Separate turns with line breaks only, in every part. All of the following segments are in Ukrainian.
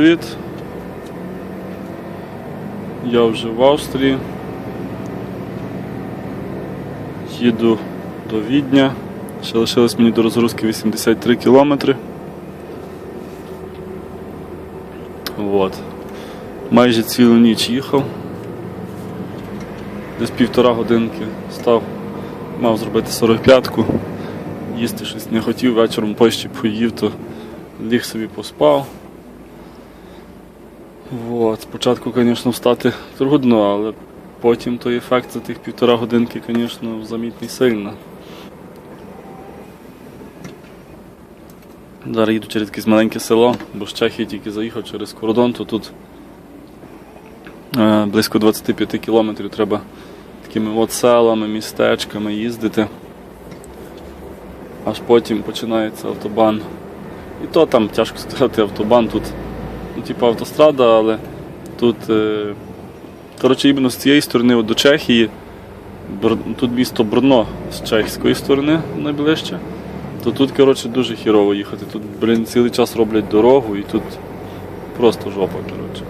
привіт. Я вже в Австрії. Їду до Відня. Ще лишилось мені до розгрузки 83 кілометри. Вот. Майже цілу ніч їхав. Десь півтора годинки став. Мав зробити 45-ку. Їсти щось не хотів, вечором пощі поїв, то ліг собі поспав. Вот. Спочатку, звісно, встати трудно, але потім той ефект за тих півтора годинки, звісно, замітний сильно. Зараз їду через якесь маленьке село, бо з Чехії тільки заїхав через кордон, то тут е, близько 25 кілометрів треба такими от селами, містечками їздити. Аж потім починається автобан. І то там тяжко сказати автобан, тут ну, типу автострада, але тут, е, коротше, іменно з цієї сторони от до Чехії, тут місто Брно з чеської сторони найближче, то тут коротше, дуже хірово їхати. Тут, блін, цілий час роблять дорогу і тут просто жопа, коротше.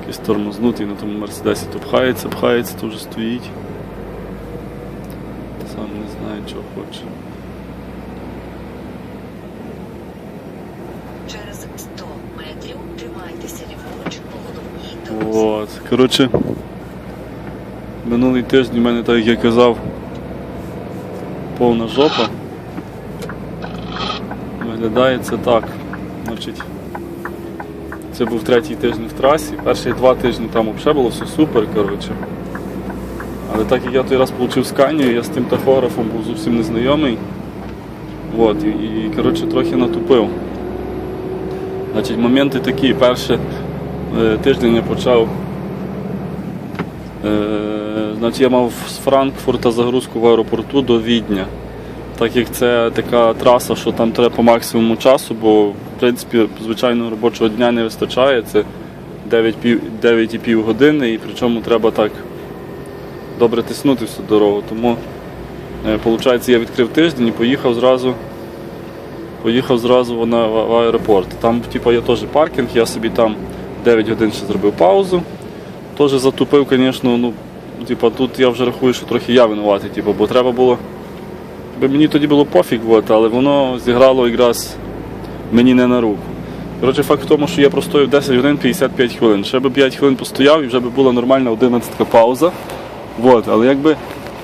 Якийсь тормознутий на тому мерседесі то пхається, пхається, то вже стоїть. Сам не знаю, чого хоче. Коротше, минулий тиждень у мене, так як я казав, повна жопа. Виглядає це так. Значить, це був третій тиждень в трасі. Перші два тижні там взагалі було все супер, коротше. Але так як я той раз отримав сканію, я з тим тахографом був зовсім незнайомий. От, і, і коротше, трохи натупив. Значить, моменти такі. Перше е, тиждень я почав. Е, значить, я мав з Франкфурта загрузку в аеропорту до Відня. Так як це така траса, що там треба по максимуму часу, бо в принципі звичайного робочого дня не вистачає. Це 9,5 години, і причому треба так добре тиснути всю дорогу. Тому, виходить, я відкрив тиждень і поїхав зразу. Поїхав зразу в аеропорт. Там, типу, є теж паркінг, я собі там 9 годин ще зробив паузу. Теж затупив, звісно, ну, типу, тут я вже рахую, що трохи я винуватий, типу, бо треба було. Мені тоді було пофіг, от, але воно зіграло якраз мені не на руку. Коротше, факт в тому, що я простояв 10 годин 55 хвилин. Ще би 5 хвилин постояв і вже би була нормальна 11 пауза. От, але якби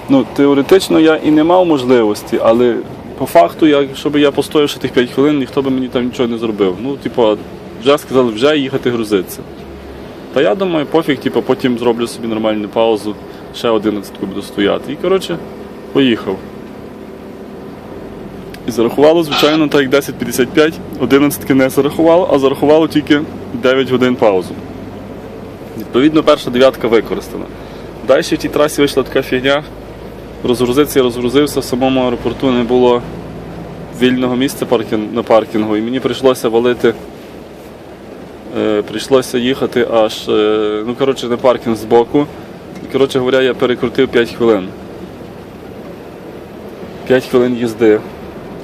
ну, теоретично я і не мав можливості, але по факту, я, щоб я постояв ще тих 5 хвилин, ніхто би мені там нічого не зробив. Ну, типу, вже сказали, вже їхати грузитися. Та я думаю, пофіг, типу, потім зроблю собі нормальну паузу, ще 11 буду стояти. І коротше, поїхав. І зарахувало, звичайно, так як 10.55, 11 не зарахувало, а зарахувало тільки 9 годин паузу. Відповідно, перша дев'ятка використана. Далі в тій трасі вийшла така фігня. Розгрузився, я розгрузився, в самому аеропорту не було вільного місця на паркінгу, і мені прийшлося валити. Е, прийшлося їхати аж, е, ну коротше, на паркінг збоку. Коротше говоря, я перекрутив 5 хвилин. 5 хвилин їзди.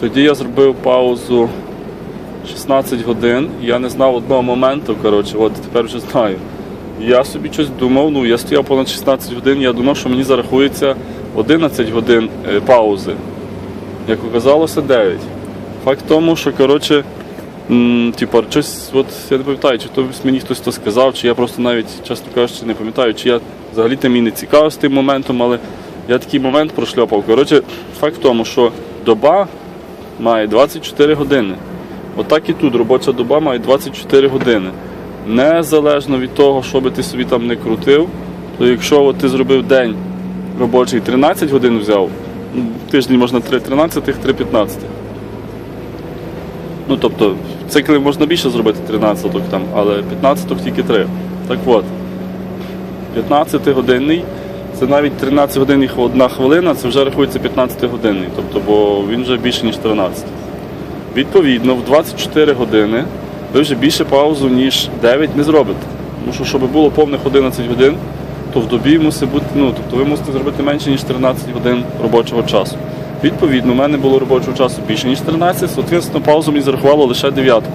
Тоді я зробив паузу 16 годин. Я не знав одного моменту, коротше, от тепер вже знаю. Я собі щось думав, ну я стояв понад 16 годин, я думав, що мені зарахується 11 годин е, паузи. Як оказалося, 9. Факт в тому, що коротше, м, типу, щось, от я не пам'ятаю, чи то мені хтось то сказав, чи я просто навіть, чесно кажучи, не пам'ятаю, чи я взагалі мені не цікавився тим моментом, але я такий момент прошльопав. Коротше, факт в тому, що доба має 24 години. Отак і тут робоча доба має 24 години. Незалежно від того, що би ти собі там не крутив, то якщо от ти зробив день робочий 13 годин взяв, ну, тиждень можна 3 13, 3 15. Ну тобто, цикли можна більше зробити 13 там, але 15 тільки 3. Так от, 15 годинний, це навіть 13 годин і одна хвилина, це вже рахується 15 годинний, тобто, бо він вже більше, ніж 13. Відповідно, в 24 години ви вже більше паузу, ніж 9 не зробите. Тому що, щоб було повних 11 годин, то в добі мусить бути, ну, тобто ви мусите зробити менше, ніж 13 годин робочого часу. Відповідно, у мене було робочого часу більше, ніж 13, соответственно, паузу мені зарахувало лише дев'ятку.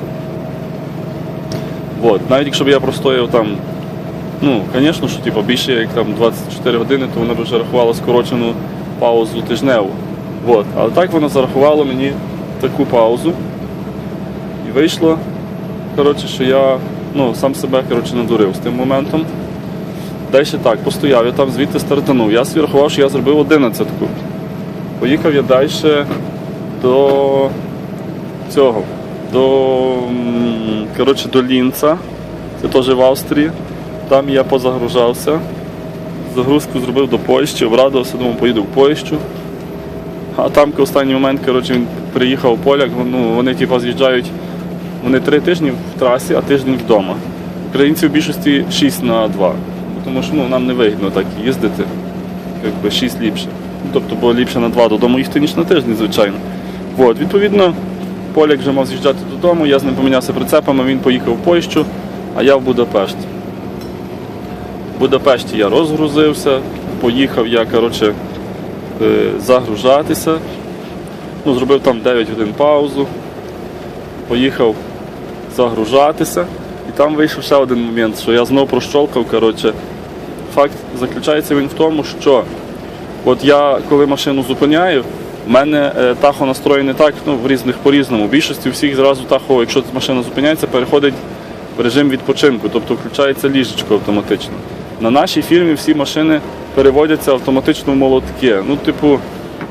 От. Навіть якщо б я простояв там, ну, звісно, що типу, більше як там 24 години, то вона б вже рахувала скорочену паузу тижневу. От. Але так вона зарахувала мені таку паузу. І вийшло, коротше, що я ну, сам себе коротше, надурив з тим моментом. Далі так, постояв, я там звідти стартанув. Я собі рахував, що я зробив одинадцятку. Поїхав я далі до цього, до, коротше, до Лінца. Це теж в Австрії. Там я позагружався. Загрузку зробив до Польщі, обрадувався, думав, поїду в Польщу. А там в останній момент коротше, він приїхав поляк, ну, вони типу, з'їжджають вони три тижні в трасі, а тиждень вдома. Українці в більшості 6 на 2. Тому що ну, нам не вигідно так їздити. Якби 6 ліпше. Тобто було ліпше на 2 додому їхати, ніж на тиждень, звичайно. От, відповідно, поляк вже мав з'їжджати додому, я з ним помінявся прицепами, він поїхав в Польщу, а я в Будапешт. В Будапешті я розгрузився, поїхав я коротше, е, загружатися. Ну, зробив там 9 годин паузу, поїхав загружатися. І там вийшов ще один момент, що я знову прощолкав. Коротше. Факт заключається він в тому, що от я коли машину зупиняю, в мене е, тахо настроєний так, ну, в різних по-різному. Більшості всіх зразу тахо, якщо машина зупиняється, переходить в режим відпочинку, тобто включається ліжечко автоматично. На нашій фірмі всі машини переводяться автоматично в молотки. Ну, типу,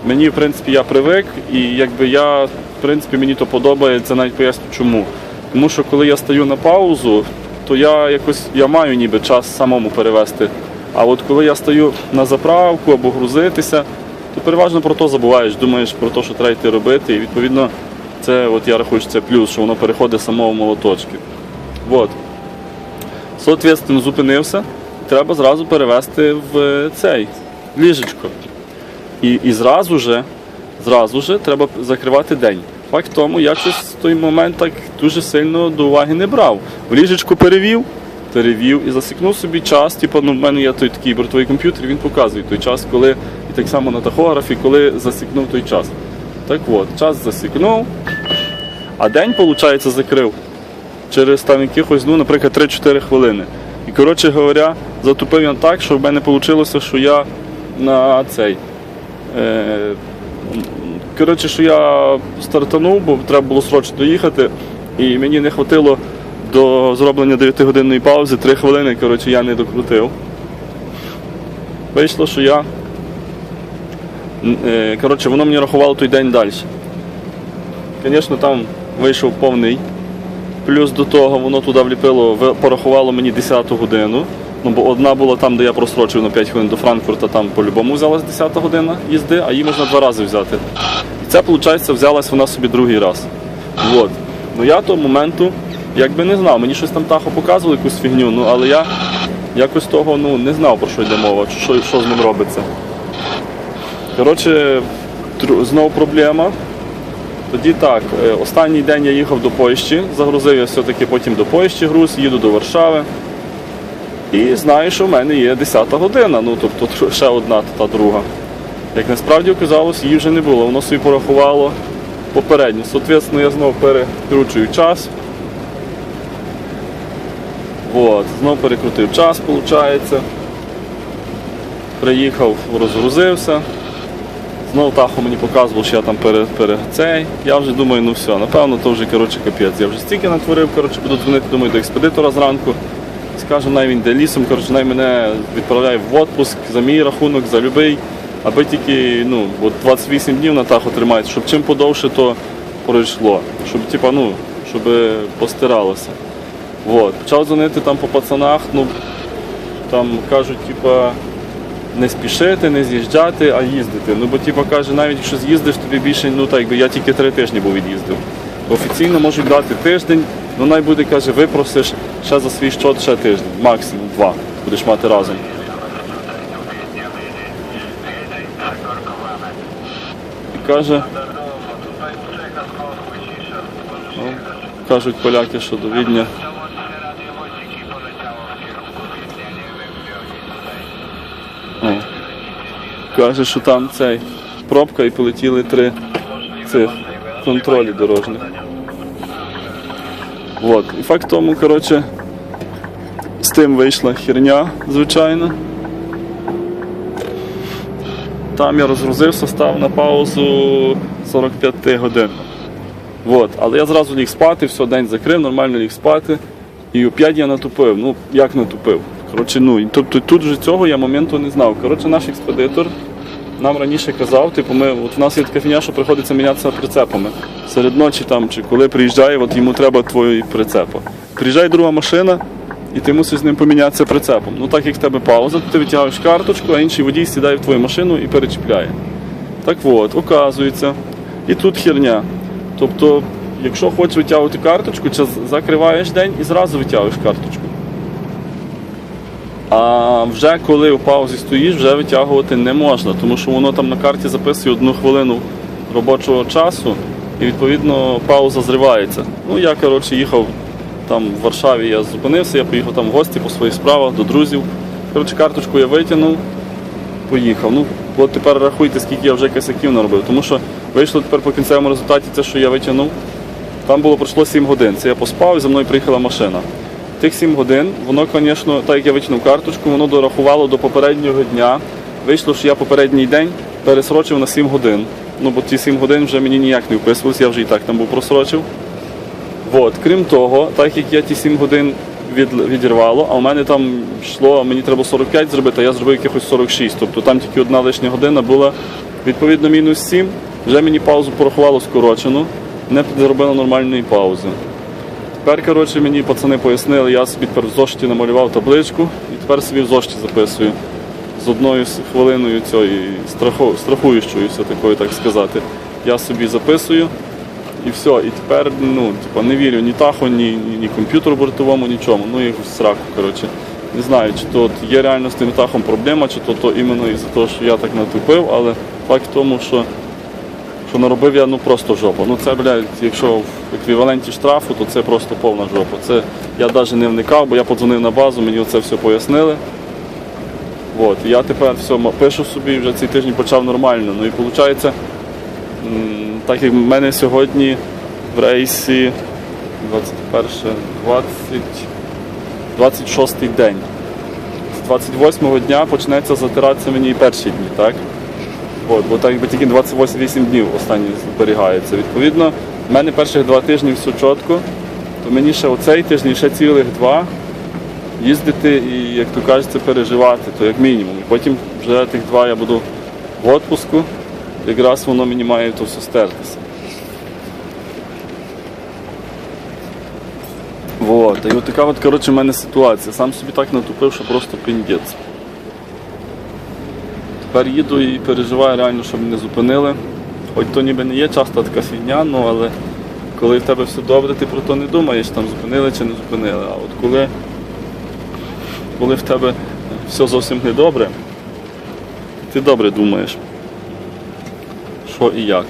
мені, в принципі, я привик, і якби я, в принципі, мені то подобається, навіть поясню чому. Тому що коли я стаю на паузу, то я якось я маю ніби час самому перевести. А от коли я стаю на заправку або грузитися, то переважно про то забуваєш, думаєш про те, що треба йти робити. І відповідно, це от я рахую, що це плюс, що воно переходить само в молоточки. От. Соответственно, зупинився, треба зразу перевести в е, цей ліжечко. І, і зразу же, зразу же треба закривати день. Факт тому, я щось в той момент так дуже сильно до уваги не брав. В ліжечку перевів, перевів і засікнув собі час. Типу, ну, в мене є той такий бортовий комп'ютер, він показує той час, коли, і так само на тахографі, коли засікнув той час. Так от, час засікнув, а день, виходить, закрив через там якихось, ну, наприклад, 3-4 хвилини. І, коротше говоря, затупив я так, що в мене вийшло, що я на цей. Е, коротше, що я стартанув, бо треба було срочно доїхати, і мені не вистачило до зроблення 9-годинної паузи 3 хвилини, коротше, я не докрутив. Вийшло, що я. е, Коротше, воно мені рахувало той день далі. Звісно, там вийшов повний. Плюс до того воно туди вліпило, порахувало мені 10 годину. Ну, бо одна була там, де я просрочив на 5 хвилин до Франкфурта, там по-любому взялась 10 година їзди, а її можна два рази взяти. І це, виходить, взялась вона собі другий раз. От. Ну я того моменту якби не знав. Мені щось там тахо показували, якусь фігню, ну але я якось того ну, не знав, про що йде мова, що, що з ним робиться. Коротше, знову проблема. Тоді так, е, останній день я їхав до Польщі, загрузив я все-таки потім до Польщі груз, їду до Варшави. І знаю, що в мене є 10-та година, ну тобто ще одна та друга. Як насправді оказалось, її вже не було, воно собі порахувало попередньо. Соответственно, я знову перекручую час. Вот. Знову перекрутив час, виходить. Приїхав, розгрузився. Знову Тахо мені показував, що я там пере, пере цей. Я вже думаю, ну все, напевно, то вже коротше, капець. Я вже стільки натворив, коротше, буду дзвонити, думаю, до експедитора зранку. Скажу, най він йде лісом, коротше, най мене відправляє в відпуск за мій рахунок, за любий. Аби тільки ну, от 28 днів на Тахо тримається, щоб чим подовше то пройшло. Щоб, типа, ну, щоб постиралося. Вот. Почав дзвонити там по пацанах, ну там кажуть, типа, не спішити, не з'їжджати, а їздити. Ну бо типа каже, навіть якщо з'їздиш, тобі більше, ну так якби я тільки три тижні був від'їздив. Офіційно можуть дати тиждень, ну най буде, каже, випросиш ще за свій щот ще тиждень, максимум два будеш мати разом. І каже, ну, кажуть поляки, що до Відня. Каже, що там цей. пробка і полетіли три цих контролі дорожніх. От. І факт в тому, коротше, з тим вийшла херня, звичайно. Там я розгрузився, став на паузу 45 годин. От. Але я зразу ліг спати, все, день закрив, нормально ліг спати. І о 5 я натупив. Ну, як натупив? Коротше, ну, тобто тут вже цього я моменту не знав. Коротше, наш експедитор нам раніше казав, типу, ми, от у нас є така фіня, що приходиться мінятися прицепами. Серед ночі там, чи коли приїжджає, от йому треба твої прицепа. Приїжджає друга машина, і ти мусиш з ним помінятися прицепом. Ну так як в тебе пауза, то ти витягаєш карточку, а інший водій сідає в твою машину і перечіпляє. Так от, оказується, і тут херня. Тобто, якщо хочеш витягувати карточку, закриваєш день і зразу витягуєш карточку. А вже коли у паузі стоїш, вже витягувати не можна, тому що воно там на карті записує одну хвилину робочого часу, і відповідно пауза зривається. Ну я коротше їхав там в Варшаві, я зупинився, я поїхав там в гості по своїх справах до друзів. Коротше, карточку я витягнув, поїхав. Ну, от тепер рахуйте, скільки я вже косяків наробив. Тому що вийшло тепер по кінцевому результаті те, що я витягнув. Там було пройшло 7 годин. Це я поспав і за мною приїхала машина. Тих 7 годин, воно, звісно, так як я витягнув карточку, воно дорахувало до попереднього дня. Вийшло, що я попередній день пересрочив на 7 годин. Ну, бо ті 7 годин вже мені ніяк не вписувалися, я вже і так там був просрочив. От. Крім того, так як я ті 7 годин від, відірвало, а у мене там йшло, мені треба 45 зробити, а я зробив якихось 46. Тобто там тільки одна лишня година була відповідно мінус 7. Вже мені паузу порахувало скорочену, не зробило нормальної паузи. Тепер, коротше, мені пацани пояснили, я собі тепер в зошиті намалював табличку і тепер собі в зошиті записую з одною хвилиною цієї страху, страхуючою, все такою, так сказати. Я собі записую і все. І тепер ну, типу, не вірю ні таху, ні, ні комп'ютеру бортовому, нічому. Ну і в сраку, коротше. Не знаю, чи то є реально з тим тахом проблема, чи то, то іменно із-за того, що я так натупив, але факт в тому, що що наробив я ну просто жопу. Ну це, блядь, якщо в еквіваленті штрафу, то це просто повна жопа. Це я навіть не вникав, бо я подзвонив на базу, мені це все пояснили. От, я тепер все пишу собі, вже цей тиждень почав нормально. Ну і виходить, так як в мене сьогодні в рейсі 21, 20, 26 день. З 28 го дня почнеться затиратися мені і перші дні, так? От, бо так якби тільки 28 днів останні зберігається. Відповідно, в мене перших два тижні все чітко, то мені ще оцей тиждень, ще цілих два їздити і, як то кажеться, переживати, то як мінімум. Потім вже тих два я буду в відпуску, якраз воно мені має то все стертися. Вот. І от така от, коротше, в мене ситуація. Сам собі так натупив, що просто піндець. Тепер їду і переживаю реально, щоб мене зупинили. Хоч то ніби не є часто така фігня, ну але коли в тебе все добре, ти про то не думаєш, там зупинили чи не зупинили. А от коли, коли в тебе все зовсім не добре, ти добре думаєш, що і як.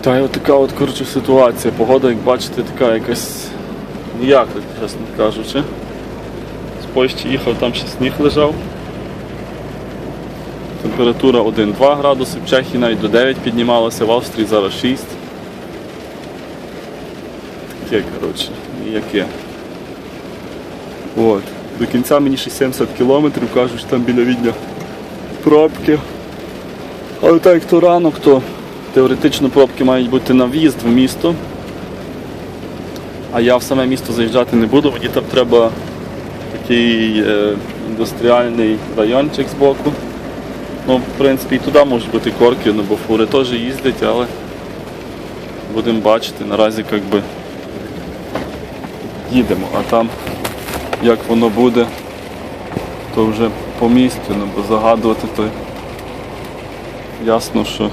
Та й от така от коротше, ситуація. Погода, як бачите, така якась ніяка, чесно кажучи. З Польщі їхав, там ще сніг лежав. Температура 1-2 градуси, в Чехії навіть до 9 піднімалася, в Австрії зараз 6. Таке, коротше, ніяке. От. До кінця мені ще 70 кілометрів, кажуть, там біля відня пробки. Але так як то ранок, то теоретично пробки мають бути на в'їзд в місто. А я в саме місто заїжджати не буду, мені там треба такий е, індустріальний райончик збоку. Ну, в принципі, і туди можуть бути корки, ну, бо фури теж їздять, але будемо бачити. Наразі як би їдемо, а там як воно буде, то вже по місті, ну, бо загадувати то ясно, що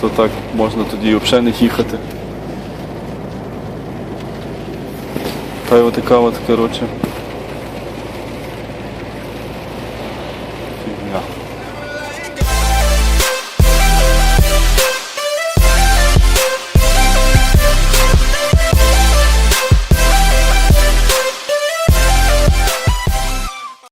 то так можна тоді взагалі не їхати. Та й отака от, коротше.